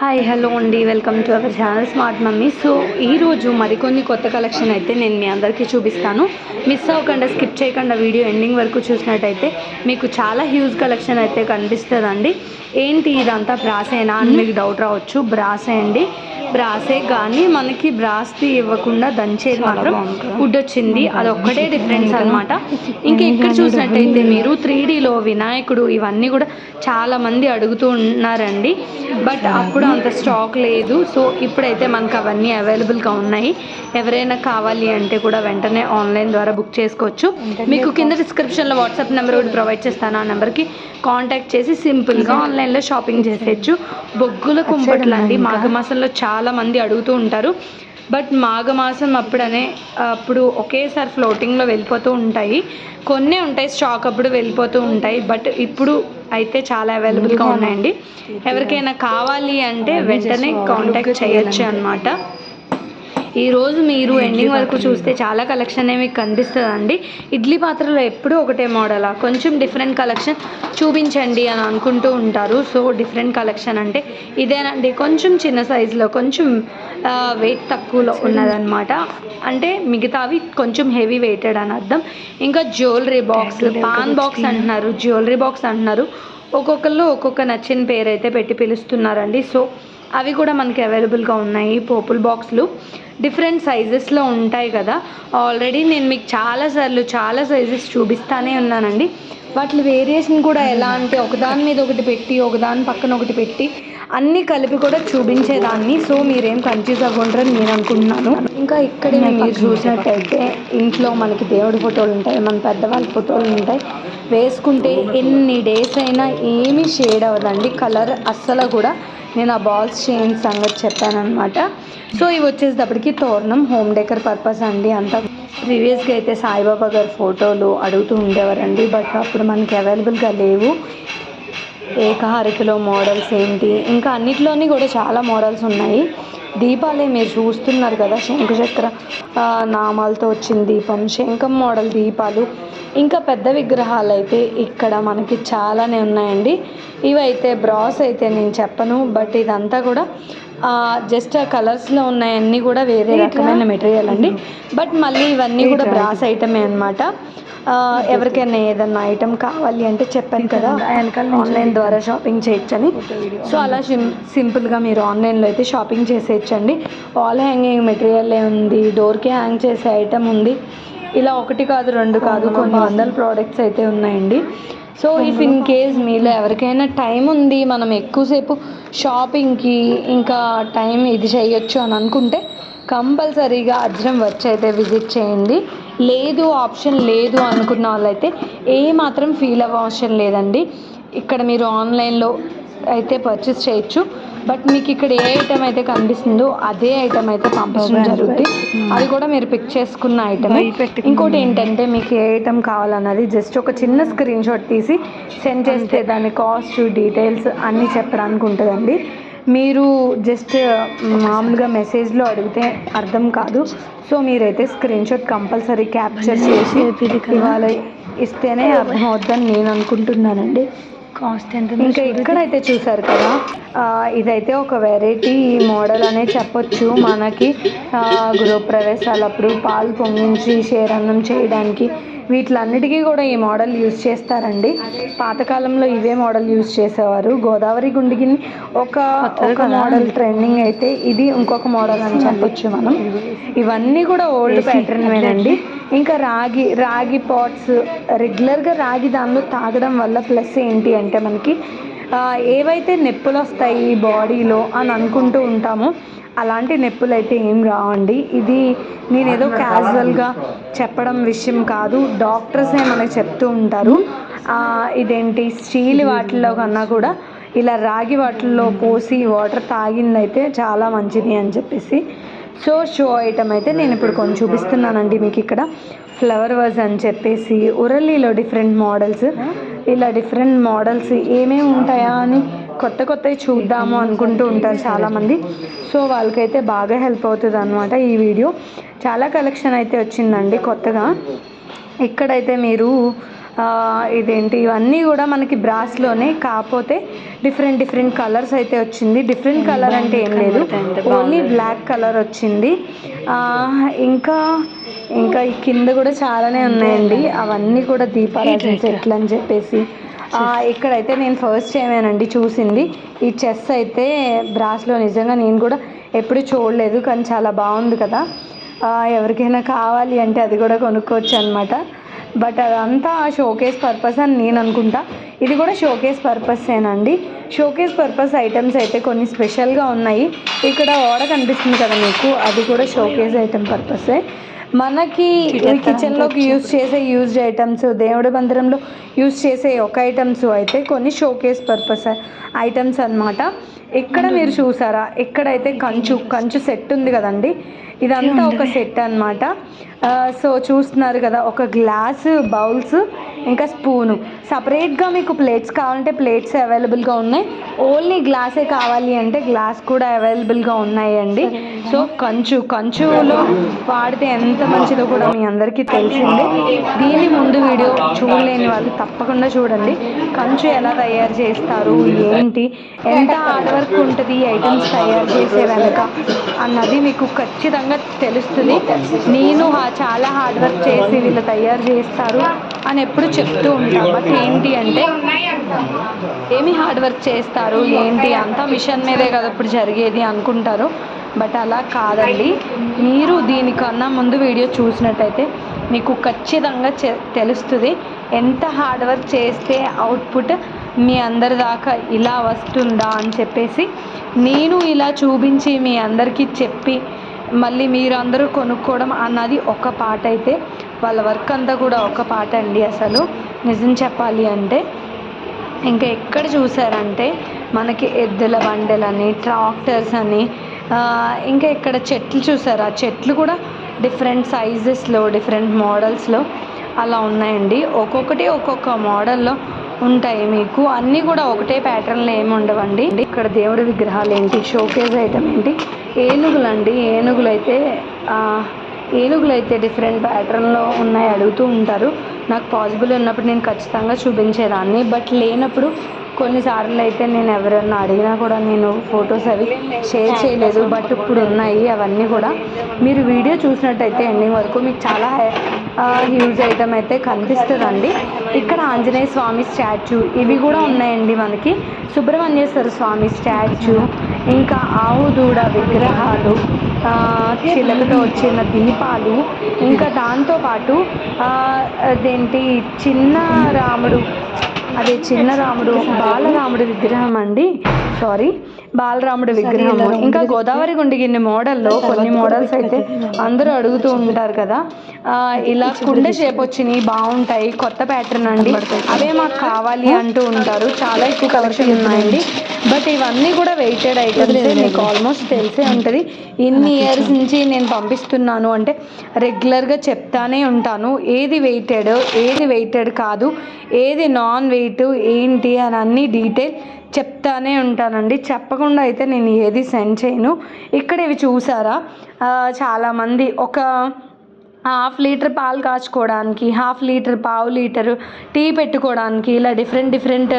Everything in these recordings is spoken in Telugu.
హాయ్ హలో అండి. Welcome to our channel smart mummy so ఈరోజు మరికొన్ని కొత్త కలెక్షన్ అయితే నేను మీ అందరికీ చూపిస్తాను. మిస్ అవ్వకుండా స్కిప్ చేయకుండా వీడియో ఎండింగ్ వరకు చూసినట్టయితే మీకు చాలా హ్యూజ్ కలెక్షన్ అయితే కనిపిస్తుందండి. ఏంటి ఇదంతా? బ్రాసేనా అని మీకు డౌట్ రావచ్చు. బ్రాసే అండి. బ్రాసే కానీ మనకి బ్రాస్ది ఇవ్వకుండా దంచేది మాత్రం వుడ్ వచ్చింది. అది ఒక్కటే డిఫరెన్స్ అనమాట ఇంకా ఇక్కడ చూసినట్టయితే మీరు త్రీ డీలో వినాయకుడు ఇవన్నీ కూడా చాలా మంది అడుగుతూ ఉన్నారండి. బట్ అప్పుడు అంత స్టాక్ లేదు. సో ఇప్పుడైతే మనకు అవన్నీ అవైలబుల్గా ఉన్నాయి. ఎవరైనా కావాలి అంటే కూడా వెంటనే ఆన్లైన్ ద్వారా బుక్ చేసుకోవచ్చు. మీకు కింద డిస్క్రిప్షన్లో వాట్సాప్ నెంబర్ ఒకటి ప్రొవైడ్ చేస్తాను. ఆ నెంబర్కి కాంటాక్ట్ చేసి సింపుల్గా ఆన్లైన్లో షాపింగ్ చేసేయచ్చు. బొగ్గుల కుంపట్లు అండి మాఘమాసంలో చాలా మంది అడుగుతూ ఉంటారు. బట్ మాఘమాసం అప్పుడనే అప్పుడు ఒకేసారి ఫ్లోటింగ్లో వెళ్ళిపోతూ ఉంటాయి. కొన్ని ఉంటాయి స్టాక్ అప్పుడు వెళ్ళిపోతూ ఉంటాయి. బట్ ఇప్పుడు అయితే చాలా అవైలబుల్గా ఉన్నాయండి. ఎవరికైనా కావాలి అంటే వెంటనే కాంటాక్ట్ చేయొచ్చు అనమాట ఈరోజు మీరు ఎండింగ్ వరకు చూస్తే చాలా కలెక్షన్ మీకు కనిపిస్తుందండి. ఇడ్లీ పాత్రలో ఎప్పుడూ ఒకటే మోడలా కొంచెం డిఫరెంట్ కలెక్షన్ చూపించండి అని అనుకుంటూ ఉంటారు. సో డిఫరెంట్ కలెక్షన్ అంటే ఇదేనండి. కొంచెం చిన్న సైజులో కొంచెం వెయిట్ తక్కువలో ఉన్నదన్నమాట. అంటే మిగతావి కొంచెం హెవీ వెయిటెడ్ అని అర్థం. ఇంకా జ్యువెలరీ బాక్స్ పాన్ బాక్స్ అంటున్నారు. జ్యువెలరీ బాక్స్ అంటున్నారు. ఒక్కొక్కళ్ళు ఒక్కొక్క నచ్చిన పేరు అయితే పెట్టి పిలుస్తున్నారండి. సో అవి కూడా మనకి అవైలబుల్గా ఉన్నాయి పోపుల్ బాక్స్లు డిఫరెంట్ సైజెస్లో ఉంటాయి కదా. ఆల్రెడీ నేను మీకు చాలాసార్లు చాలా సైజెస్ చూపిస్తానే ఉన్నానండి. వాటి వేరియేషన్ కూడా ఎలా అంటే ఒకదాని మీద ఒకటి పెట్టి ఒకదాని పక్కన ఒకటి పెట్టి అన్నీ కలిపి కూడా చూపించేదాన్ని. సో మీరేం కన్ఫ్యూజ్ అవ్వకుంటారని నేను అనుకుంటున్నాను. ఇంకా ఇక్కడే మీరు చూసినట్టయితే ఇంట్లో మనకి దేవుడి ఫోటోలు ఉంటాయి మన పెద్దవాళ్ళ ఫోటోలు ఉంటాయి. వేసుకుంటే ఎన్ని డేస్ అయినా ఏమీ షేడ్ అవ్వదండి. కలర్ అస్సలు కూడా నేను ఆ బాల్స్ చేయిన సంగతి చెప్పాననమాట సో ఇవి వచ్చేటప్పటికి తోరణం హోమ్ డెకర్ పర్పస్ అండి. అంతా ప్రీవియస్గా అయితే సాయిబాబా గారి ఫోటోలు అడుగుతూ ఉండేవారండి. బట్ అప్పుడు మనకి అవైలబుల్గా లేవు. ఏకహారికలో మోడల్స్ ఏంటి? ఇంకా అన్నిట్లోని కూడా చాలా మోడల్స్ ఉన్నాయి. దీపాలే మీరు చూస్తున్నారు కదా శంకుచక్ర ఆ, నామాలతో వచ్చిన దీపం శంఖం మోడల్ దీపాలు. ఇంకా పెద్ద విగ్రహాలు అయితే ఇక్కడ మనకి చాలానే ఉన్నాయండి. ఇవైతే బ్రాస్ అయితే నేను చెప్పను బట్ ఇదంతా కూడా జస్ట్ ఆ కలర్స్లో ఉన్నాయన్నీ కూడా వేరే రకమైన మెటీరియల్ అండి. బట్ మళ్ళీ ఇవన్నీ కూడా బ్రాస్ ఐటమే అనమాట ఎవరికైనా ఏదన్నా ఐటమ్ కావాలి అంటే చెప్పాను కదా. ఆన్లైన్ ద్వారా షాపింగ్ చేయొచ్చని. సో అలా సిం సింపుల్గా మీరు ఆన్లైన్లో అయితే షాపింగ్ చేసేయచ్చండి. వాల్ హ్యాంగింగ్ మెటీరియల్ ఉంది డోర్కి హ్యాంగ్ చేసే ఐటమ్ ఉంది. ఇలా ఒకటి కాదు రెండు కాదు కొన్ని వందల ప్రోడక్ట్స్ అయితే ఉన్నాయండి. సో ఇఫ్ ఇన్ కేస్ మీలో ఎవరికైనా టైం ఉంది మనం ఎక్కువసేపు షాపింగ్కి ఇంకా టైం ఇది చేయొచ్చు అని అనుకుంటే కంపల్సరీగా అజ్రం వచ్చి అయితే విజిట్ చేయండి. లేదు ఆప్షన్ లేదు అనుకున్న వాళ్ళైతే ఏ మాత్రం ఫీల్ అవ్వ అవసరం లేదండి. ఇక్కడ మీరు ఆన్లైన్లో అయితే పర్చేస్ చేయొచ్చు. బట్ మీకు ఇక్కడ ఏ ఐటమ్ అయితే కనిపిస్తుందో అదే ఐటమ్ అయితే పంపించడం జరుగుతుంది అది కూడా మీరు పిక్ చేసుకున్న ఐటమ్ ఇంకోటి ఏంటంటే మీకు ఏ ఐటమ్ కావాలన్నది జస్ట్ ఒక చిన్న స్క్రీన్ షాట్ తీసి సెండ్ చేస్తే దాని కాస్ట్ డీటెయిల్స్ అన్నీ చెప్పడానికి ఉంటుందండి. మీరు జస్ట్ మామూలుగా మెసేజ్లో అడిగితే అర్థం కాదు. సో మీరైతే స్క్రీన్ షాట్ కంపల్సరీ క్యాప్చర్ చేసి ఇవాళ ఇస్తేనే అర్థం అవుతుందని నేను అనుకుంటున్నానండి. కాస్ట్ ఎంత ఇంకా ఇక్కడైతే చూసారు కదా ఇదైతే ఒక వెరైటీ మోడల్ అనే చెప్పొచ్చు. మనకి గృహప్రవేశాలప్పుడు పాలు పొంగించి షేరన్నం చేయడానికి వీటిలన్నిటికీ కూడా ఈ మోడల్ యూజ్ చేస్తారండి. పాతకాలంలో ఇవే మోడల్ యూజ్ చేసేవారు. గోదావరి గుండికి ఒక ఒక మోడల్ ట్రెండింగ్ అయితే ఇది ఇంకొక మోడల్ అని చెప్పొచ్చు మనం. ఇవన్నీ కూడా ఓల్డ్ ప్యాటర్న్వేనండి ఇంకా రాగి రాగి పాట్స్ రెగ్యులర్గా రాగి దానిలో తాగడం వల్ల ప్లస్ ఏంటి అంటే మనకి ఏవైతే నొప్పులు వస్తాయి బాడీలో అని అనుకుంటూ ఉంటామో అలాంటి నొప్పులు అయితే ఏం రావండి. ఇది నేను ఏదో క్యాజువల్గా చెప్పడం విషయం కాదు. డాక్టర్సే మనకి చెప్తూ ఉంటారు. ఇదేంటి? స్టీల్ వాటిల్లో కన్నా కూడా ఇలా రాగి వాటిల్లో పోసి వాటర్ తాగిందైతే చాలా మంచిది అని చెప్పేసి. సో షో ఐటమ్ అయితే నేను ఇప్పుడు కొంచెం చూపిస్తున్నానండి మీకు ఇక్కడ. ఫ్లవర్ వాజ్ అని చెప్పేసి ఉరళీలో డిఫరెంట్ మోడల్స్ ఇలా డిఫరెంట్ మోడల్స్ ఏమేమి ఉంటాయా అని కొత్త కొత్తవి చూద్దాము అనుకుంటూ ఉంటారు చాలామంది. సో వాళ్ళకైతే బాగా హెల్ప్ అవుతుంది అనమాట ఈ వీడియో. చాలా కలెక్షన్ అయితే వచ్చిందండి కొత్తగా. ఇక్కడైతే మీరు ఇదేంటి ఇవన్నీ కూడా మనకి బ్రాస్లోనే కాకపోతే డిఫరెంట్ డిఫరెంట్ కలర్స్ అయితే వచ్చింది. డిఫరెంట్ కలర్ అంటే ఏం లేదు. ఓన్లీ బ్లాక్ కలర్ వచ్చింది. ఇంకా ఇంకా ఈ కింద కూడా చాలానే ఉన్నాయండి. అవన్నీ కూడా దీపారాజన సెట్లు అని చెప్పేసి ఇక్కడైతే నేను ఫస్ట్ టైమేనండి చూసింది. ఈ చెస్ అయితే బ్రాస్లో నిజంగా నేను కూడా ఎప్పుడు చూడలేదు కానీ చాలా బాగుంది కదా. ఎవరికైనా కావాలి అంటే అది కూడా కొనుక్కోవచ్చు అనమాట బట్ అదంతా షోకేస్ పర్పస్ అని నేను అనుకుంటా. ఇది కూడా షోకేస్ పర్పసేనండి. షోకేస్ పర్పస్ ఐటమ్స్ అయితే కొన్ని స్పెషల్గా ఉన్నాయి. ఇక్కడ ఓడ కనిపిస్తుంది కదా మీకు అది కూడా షోకేస్ ఐటమ్ పర్పసే. మనకి కిచెన్లోకి యూజ్ చేసే యూజ్డ్ ఐటమ్స్ దేవుడి మందిరంలో యూజ్ చేసే ఒక ఐటమ్స్ అయితే కొన్ని షోకేస్ పర్పస్ ఐటమ్స్ అన్నమాట. ఇక్కడ మీరు చూసారా? ఇక్కడైతే కంచు కంచు సెట్ ఉంది కదండి? ఇదంతా ఒక సెట్ అన్నమాట. సో చూస్తున్నారు కదా ఒక గ్లాస్ బౌల్స్ ఇంకా స్పూను. సపరేట్గా మీకు ప్లేట్స్ కావాలంటే ప్లేట్స్ అవైలబుల్గా ఉన్నాయి. ఓన్లీ గ్లాసే కావాలి అంటే గ్లాస్ కూడా అవైలబుల్గా ఉన్నాయండి. సో కంచు కంచులో వాడితే ఎంత మంచిదో కూడా మీ అందరికీ తెలిసిందే. దీని ముందు వీడియో చూడలేని వాళ్ళు తప్పకుండా చూడండి. కంచు ఎలా తయారు చేస్తారు ఏంటి ఎంత హార్డ్ వర్క్ ఉంటుంది ఈ ఐటమ్స్ తయారు చేసే వెనక. అన్నది మీకు ఖచ్చితంగా తెలుస్తుంది. నేను చాలా హార్డ్ వర్క్ చేసి వీళ్ళు తయారు చేస్తారు అని ఎప్పుడు చెప్తూ ఉంటాను బట్ ఏంటి అంటే ఏమి హార్డ్ వర్క్ చేస్తారు ఏంటి అంతా మిషన్ మీదే కదా ఇప్పుడు జరిగేది అనుకుంటారు. బట్ అలా కాదండి. మీరు దీనికన్నా ముందు వీడియో చూసినట్టయితే మీకు ఖచ్చితంగా తెలుస్తుంది. ఎంత హార్డ్ వర్క్ చేస్తే అవుట్పుట్ మీ అందరి దాకా ఇలా వస్తుందా అని చెప్పేసి నేను ఇలా చూపించి మీ అందరికీ చెప్పి మళ్ళీ మీరందరూ కొనుక్కోవడం అన్నది ఒక పాట అయితే వాళ్ళ వర్క్ అంతా కూడా ఒక పాట అండి అసలు. నిజం చెప్పాలి అంటే ఇంకా ఎక్కడ చూసారంటే మనకి ఎద్దుల బండెలని ట్రాక్టర్స్ అని ఇంకా ఇక్కడ చెట్లు చూసారా? చెట్లు కూడా డిఫరెంట్ సైజెస్లో డిఫరెంట్ మోడల్స్లో అలా ఉన్నాయండి. ఒక్కొక్కటి ఒక్కొక్క మోడల్లో ఉంటాయి మీకు. అన్నీ కూడా ఒకటే ప్యాటర్న్లో ఏమి ఉండవండి. ఇక్కడ దేవుడి విగ్రహాలు ఏంటి? షోకేజ్ ఐటమ్ ఏంటి? ఏనుగులు అండి ఏనుగులు అయితే ఏనుగులు అయితే డిఫరెంట్ ప్యాటర్న్లో ఉన్నాయి అడుగుతూ ఉంటారు. నాకు పాసిబుల్ ఉన్నప్పుడు నేను ఖచ్చితంగా చూపించేదాన్ని. బట్ లేనప్పుడు కొన్నిసార్లు అయితే నేను ఎవరన్నా అడిగినా కూడా నేను ఫొటోస్ అవి షేర్ చేయలేదు. బట్ ఇప్పుడు ఉన్నాయి అవన్నీ కూడా. మీరు వీడియో చూసినట్టయితే ఎండింగ్ వరకు మీకు చాలా హ్యూజ్ ఐటమ్ అయితే కనిపిస్తుందండి. ఇక్కడ ఆంజనేయ స్వామి స్టాచ్యూ ఇవి కూడా ఉన్నాయండి మనకి. సుబ్రహ్మణ్యేశ్వర స్వామి స్టాచ్యూ ఇంకా ఆవు దూడ విగ్రహాలు చిలకతో వచ్చిన దీపాలు ఇంకా దాంతోపాటు అదేంటి చిన్న రాముడు అదే చిన్న రాముడు బాలరాముడి విగ్రహం అండి. సారీ బాలరాముడి విగ్రహం ఇంకా గోదావరి గుండిగిన్ని మోడల్లో కొన్ని మోడల్స్ అయితే అందరూ అడుగుతూ ఉంటారు కదా. ఇలా కుండ షేప్ వచ్చినాయి బాగుంటాయి కొత్త ప్యాటర్న్ అండి. అవే మాకు కావాలి అంటూ ఉంటారు. చాలా ఎక్కువ కలెక్షన్ ఉన్నాయండి. బట్ ఇవన్నీ కూడా వెయిటెడ్ ఐటమ్స్ మీకు ఆల్మోస్ట్ తెలిసే ఉంటుంది. ఇన్ని ఇయర్స్ నుంచి నేను పంపిస్తున్నాను అంటే రెగ్యులర్గా చెప్తానే ఉంటాను. ఏది వెయిటెడ్ ఏది వెయిటెడ్ కాదు. ఏది నాన్ వెయిట్ ఏంటి అని అన్ని డీటెయిల్ చెప్తానే ఉంటానండి. చెప్పకుండా అయితే నేను ఏది సెండ్ చేయను. ఇక్కడ ఇవి చూసారా? చాలామంది ఒక హాఫ్ లీటర్ పాలు కాచుకోవడానికి హాఫ్ లీటర్ పావు లీటర్ టీ పెట్టుకోవడానికి ఇలా డిఫరెంట్ డిఫరెంట్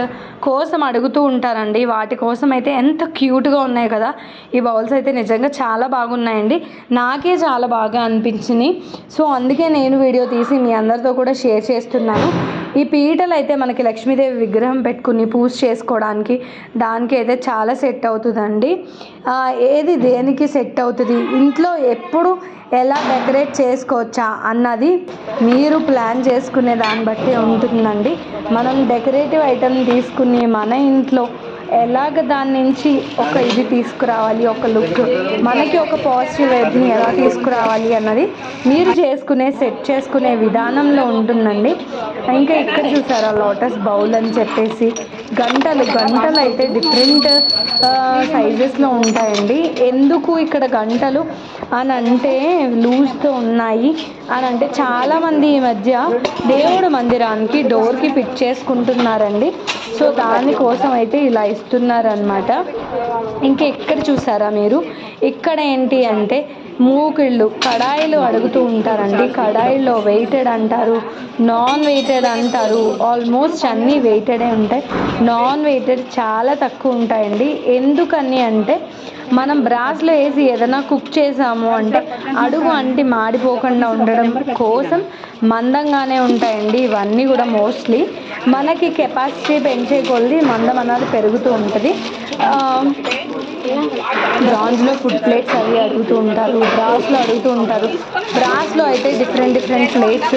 కోసం అడుగుతూ ఉంటారండి. వాటి కోసం అయితే ఎంత క్యూట్గా ఉన్నాయి కదా. ఈ బౌల్స్ అయితే నిజంగా చాలా బాగున్నాయండి. నాకే చాలా బాగా అనిపించినాయి సో అందుకే నేను వీడియో తీసి మీ అందరితో కూడా షేర్ చేస్తున్నాను. ఈ పీటలు అయితే మనకి లక్ష్మీదేవి విగ్రహం పెట్టుకుని పూజ చేసుకోవడానికి దానికి అయితే చాలా సెట్ అవుతుందండి. ఏది దేనికి సెట్ అవుతుంది? ఇంట్లో ఎప్పుడు ఎలా డెకరేట్ చేసుకోవచ్చా అన్నది మీరు ప్లాన్ చేసుకునే దాన్ని బట్టి ఉంటుందండి. మనం డెకరేటివ్ ఐటమ్ తీసుకుని మన ఇంట్లో ఎలాగ దాని నుంచి ఒక ఇది తీసుకురావాలి ఒక లుక్ మనకి ఒక పాజిటివ్ వైబ్ని ఎలా తీసుకురావాలి అన్నది మీరు చేసుకునే సెట్ చేసుకునే విధానంలో ఉంటుందండి. ఇంకా ఇక్కడ చూసారా లోటస్ బౌల్ అని చెప్పేసి గంటలు గంటలు అయితే డిఫరెంట్ సైజెస్లో ఉంటాయండి. ఎందుకు ఇక్కడ గంటలు? అని అంటే లూజ్తో ఉన్నాయి. అని అంటే చాలామంది ఈ మధ్య దేవుడు మందిరానికి డోర్కి ఫిట్ చేసుకుంటున్నారండి. సో దానికోసం అయితే ఇలా ఇస్తున్నారనమాట ఇంకా ఎక్కడ చూసారా మీరు? ఇక్కడ ఏంటి అంటే మూకిళ్ళు కడాయిలు అడుగుతూ ఉంటారండి. కడాయిలో వెయిటెడ్ అంటారు నాన్ వెయిటెడ్ అంటారు. ఆల్మోస్ట్ అన్నీ వెయిటెడే ఉంటాయి. నాన్ వెయిటెడ్ చాలా తక్కువ ఉంటాయండి. ఎందుకని అంటే మనం బ్రాస్లో వేసి ఏదైనా కుక్ చేసాము అంటే అడుగు అంటి మాడిపోకుండా ఉండడం కోసం మందంగానే ఉంటాయండి. ఇవన్నీ కూడా మోస్ట్లీ మనకి కెపాసిటీ పెంచే కొద్దీ మందం అన్నది పెరుగుతూ ఉంటుంది. బ్రాంజ్లో ఫుడ్ ప్లేట్స్ అవి అడుగుతూ ఉంటారు బ్రాస్లో అడుగుతూ ఉంటారు. బ్రాస్లో అయితే డిఫరెంట్ డిఫరెంట్ ప్లేట్స్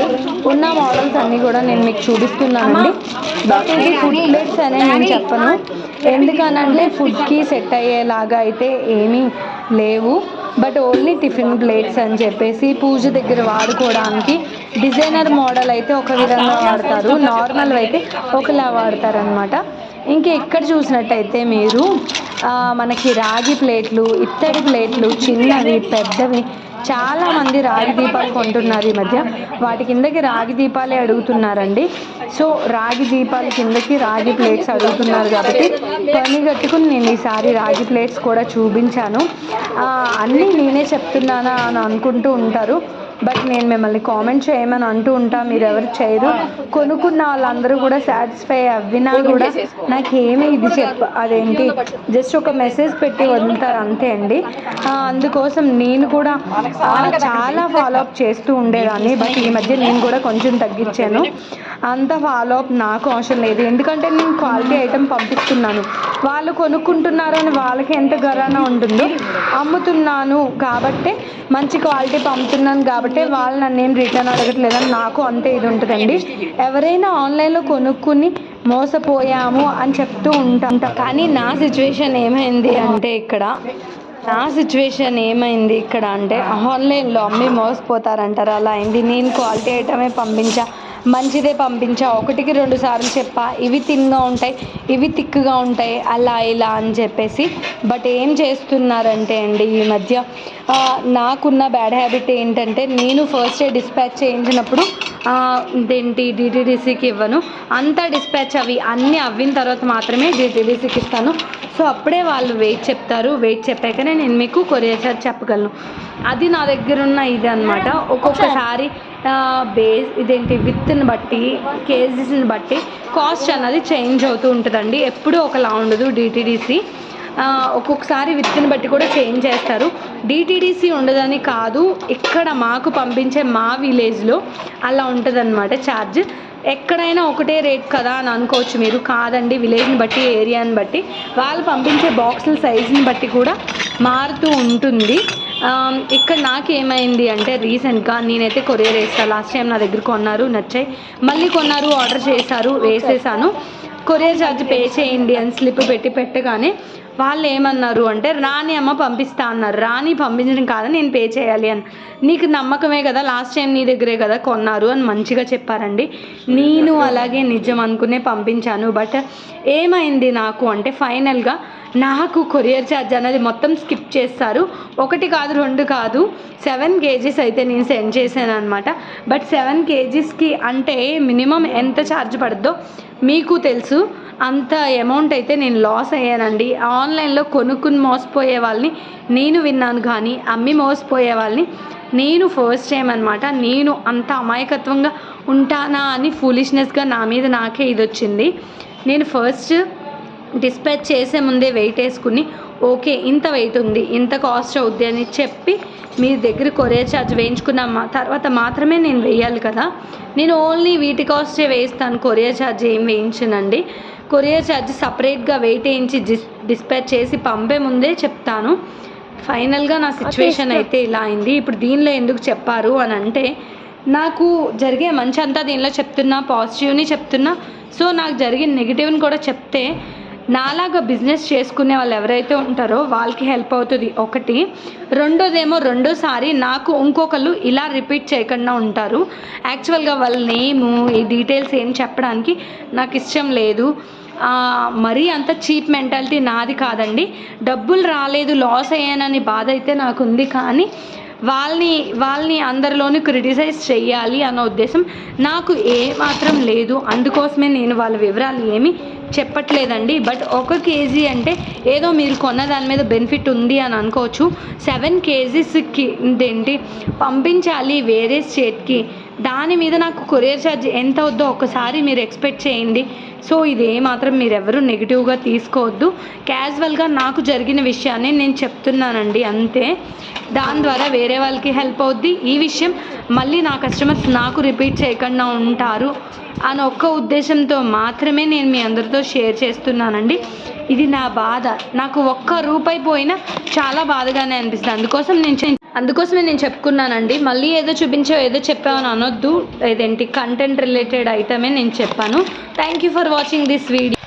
ఉన్న మోడల్స్ అన్నీ కూడా నేను మీకు చూపిస్తున్నానండి. బట్ ఇది ఫుడ్ ప్లేట్స్ అనే నేను చెప్పను. ఎందుకనంటే ఫుడ్కి సెట్ అయ్యేలాగా అయితే ఏమీ లేవు. బట్ ఓన్లీ టిఫిన్ ప్లేట్స్ అని చెప్పేసి పూజ దగ్గర వాడుకోవడానికి డిజైనర్ మోడల్ అయితే ఒక విధంగా వాడతారు. నార్మల్ అయితే ఒకలా వాడతారనమాట ఇంకా ఎక్కడ చూసినట్టయితే మీరు మనకి రాగి ప్లేట్లు ఇత్తడి ప్లేట్లు చిన్నవి పెద్దవి చాలామంది రాగి దీపాలు కొంటున్నారు ఈ మధ్య. వాటి కిందకి రాగి దీపాలే అడుగుతున్నారండి. సో రాగి దీపాల కిందకి రాగి ప్లేట్స్ అడుగుతున్నారు కాబట్టి పని కట్టుకుని నేను ఈసారి రాగి ప్లేట్స్ కూడా చూపించాను. అన్నీ నేనే చెప్తున్నానా అని అనుకుంటూ ఉంటారు. బట్ నేను మిమ్మల్ని కామెంట్ చేయమని అంటూ ఉంటా మీరు ఎవరు చేయరు. కొనుక్కున్న వాళ్ళందరూ కూడా సాటిస్ఫై అవ్వినా కూడా నాకేమి ఇది చెప్ప అదేంటి? జస్ట్ ఒక మెసేజ్ పెట్టి వదులుతారు అంతే అండి. అందుకోసం నేను కూడా చాలా ఫాలో అప్ చేస్తూ ఉండేదాన్ని. బట్ ఈ మధ్య నేను కూడా కొంచెం తగ్గించాను. అంత ఫాలో అప్ నాకు అవసరం లేదు. ఎందుకంటే నేను క్వాలిటీ ఐటెం పంపిస్తున్నాను. వాళ్ళు కొనుక్కుంటున్నారు అని వాళ్ళకి ఎంత గరాన ఉంటుందో అమ్ముతున్నాను కాబట్టి మంచి క్వాలిటీ పంపుతున్నాను కాబట్టి వాళ్ళు నన్ను ఏం రిటర్న్ అడగట్లేదని నాకు అంతే ఇది ఉంటుందండి. ఎవరైనా ఆన్లైన్లో కొనుక్కుని మోసపోయాము అని చెప్తూ ఉంటాం. కానీ నా సిచ్యువేషన్ ఏమైంది అంటే ఇక్కడ నా సిచ్యువేషన్ ఏమైంది ఇక్కడ అంటే ఆన్లైన్లో అమ్మి మోసపోతారంటారు అలా అయింది. నేను క్వాలిటీ ఐటమే పంపించా. మంచిదే పంపించా ఒకటికి రెండు సార్లు చెప్పా ఇవి తిన్గా ఉంటాయి ఇవి తిక్కుగా ఉంటాయి అలా ఇలా అని చెప్పేసి. బట్ ఏం చేస్తున్నారంటే అండి ఈ మధ్య నాకున్న బ్యాడ్ హ్యాబిట్ ఏంటంటే నేను ఫస్ట్ డే డిస్పాచ్ చేయించినప్పుడు దేంటి ఇదేంటి డిటీడీసీకి ఇవ్వను. అంతా డిస్పాచ్ అవి అన్నీ అవ్విన తర్వాత మాత్రమే డిటీడీసీకి ఇస్తాను. సో అప్పుడే వాళ్ళు వెయిట్ చెప్తారు. వెయిట్ చెప్పాకనే నేను మీకు కొరియర్ సార్ చెప్పగలను. అది నా దగ్గర ఉన్న ఇది అనమాట ఒక్కొక్కసారి బేస్ ఇదేంటి విత్ని బట్టి కేజీస్ని బట్టి కాస్ట్ అన్నది చేంజ్ అవుతూ ఉంటుందండి. ఎప్పుడూ ఒకలా ఉండదు డిటీడీసీ ఒక్కొక్కసారి విత్ని బట్టి కూడా చేంజ్ చేస్తారు. డిటీడీసీ ఉండదని కాదు ఇక్కడ మాకు పంపించే మా విలేజ్లో అలా ఉంటుందన్నమాట ఛార్జ్ ఎక్కడైనా ఒకటే రేట్ కదా అని అనుకోవచ్చు మీరు. కాదండి విలేజ్ని బట్టి ఏరియాని బట్టి. వాళ్ళు పంపించే బాక్సుల సైజుని బట్టి కూడా మారుతూ ఉంటుంది. ఇక్కడ నాకేమైంది అంటే రీసెంట్గా నేనైతే కొరియర్ వేస్తాను లాస్ట్ టైం నా దగ్గర కొన్నారు నచ్చాయి. మళ్ళీ కొన్నారు ఆర్డర్ చేశారు వేసేసాను. కొరియర్ ఛార్జ్ పే చేయండి అని స్లిప్ పెట్టి పెట్టగానే వాళ్ళు ఏమన్నారు అంటే రాణి అమ్మ పంపిస్తా అన్నారు. రాని పంపించడం కాదని నేను పే చేయాలి అని. నీకు నమ్మకమే కదా లాస్ట్ టైం నీ దగ్గరే కదా కొన్నారు అని మంచిగా చెప్పారండి. నేను అలాగే నిజం అనుకునే పంపించాను. బట్ ఏమైంది నాకు అంటే ఫైనల్గా నాకు కొరియర్ ఛార్జ్ అనేది మొత్తం స్కిప్ చేస్తారు. ఒకటి కాదు రెండు కాదు. సెవెన్ కేజీస్ అయితే నేను సెండ్ చేశాను అనమాట బట్ సెవెన్ కేజీస్కి అంటే మినిమం ఎంత ఛార్జ్ పడుద్దో మీకు తెలుసు. అంత అమౌంట్ అయితే నేను లాస్ అయ్యానండి. ఆన్లైన్లో కొనుక్కుని మోసపోయే వాళ్ళని నేను విన్నాను కానీ అమ్మి మోసపోయే వాళ్ళని నేను ఫస్ట్ టైం అనమాట నేను అంత అమాయకత్వంగా ఉంటానా అని ఫూలిష్నెస్గా నా మీద నాకే ఇది వచ్చింది. నేను ఫస్ట్ డిస్పాచ్ చేసే ముందే వెయిట్ వేసుకుని ఓకే ఇంత వెయిట్ ఉంది ఇంత కాస్ట్ అవుద్ది అని చెప్పి మీ దగ్గర కొరియర్ ఛార్జ్ వేయించుకున్న మా తర్వాత మాత్రమే నేను వేయాలి కదా. నేను ఓన్లీ వీటి కాస్టే వేస్తాను కొరియర్ ఛార్జ్ ఏం వేయించనండి. కొరియర్ ఛార్జ్ సపరేట్గా వెయిట్ వేయించి డిస్ డిస్పాచ్ చేసి పంపే ముందే చెప్తాను. ఫైనల్గా నా సిచ్యువేషన్ అయితే ఇలా అయింది. ఇప్పుడు దీనిలో ఎందుకు చెప్పారు అని అంటే నాకు జరిగే మంచి అంతా దీనిలో చెప్తున్నా పాజిటివ్ని చెప్తున్నా. సో నాకు జరిగిన నెగిటివ్ని కూడా చెప్తే నాలాగా బిజినెస్ చేసుకునే వాళ్ళు ఎవరైతే ఉంటారో వాళ్ళకి హెల్ప్ అవుతుంది. ఒకటి. రెండోదేమో రెండోసారి నాకు ఇంకొకళ్ళు ఇలా రిపీట్ చేయకుండా ఉంటారు. యాక్చువల్గా వాళ్ళ నేము ఈ డీటెయిల్స్ ఏం చెప్పడానికి నాకు ఇష్టం లేదు. మరీ అంత చీప్ మెంటాలిటీ నాది కాదండి. డబ్బులు రాలేదు లాస్ అయ్యానని బాధ అయితే నాకు ఉంది కానీ వాళ్ళని వాళ్ళని అందరిలోని క్రిటిసైజ్ చేయాలి అన్న ఉద్దేశం నాకు ఏ మాత్రం లేదు. అందుకోసమే నేను వాళ్ళ వివరాలు ఏమి చెప్పట్లేదండి బట్ ఒక కేజీ అంటే ఏదో మీరు కొన్న దాని మీద బెనిఫిట్ ఉంది అని అనుకోవచ్చు. సెవెన్ కేజీస్కి ఇదేంటి పంపించాలి వేరే స్టేట్కి. దాని మీద నాకు కొరియర్ ఛార్జ్ ఎంత అవుద్దో ఒకసారి మీరు ఎక్స్పెక్ట్ చేయండి. సో ఇది ఏమాత్రం మీరు ఎవరు నెగిటివ్గా తీసుకోవద్దు. క్యాజువల్గా నాకు జరిగిన విషయాన్ని నేను చెప్తున్నానండి అంతే. దాని ద్వారా వేరే వాళ్ళకి హెల్ప్ అవుద్ది. ఈ విషయం మళ్ళీ నా కస్టమర్స్ నాకు రిపీట్ చేయకుండా ఉంటారు అని ఒక్క ఉద్దేశంతో మాత్రమే నేను మీ అందరితో షేర్ చేస్తున్నానండి. ఇది నా బాధ. నాకు ఒక్క రూపాయి పోయినా చాలా బాధగానే అనిపిస్తుంది. అందుకోసం నేను అందుకోసమే నేను చెప్పుకున్నానండి. మళ్ళీ ఏదో చూపించావు ఏదో చెప్పావని అనొద్దు. ఇదేంటి కంటెంట్ రిలేటెడ్ ఐటమే నేను చెప్పాను. Thank you for watching this video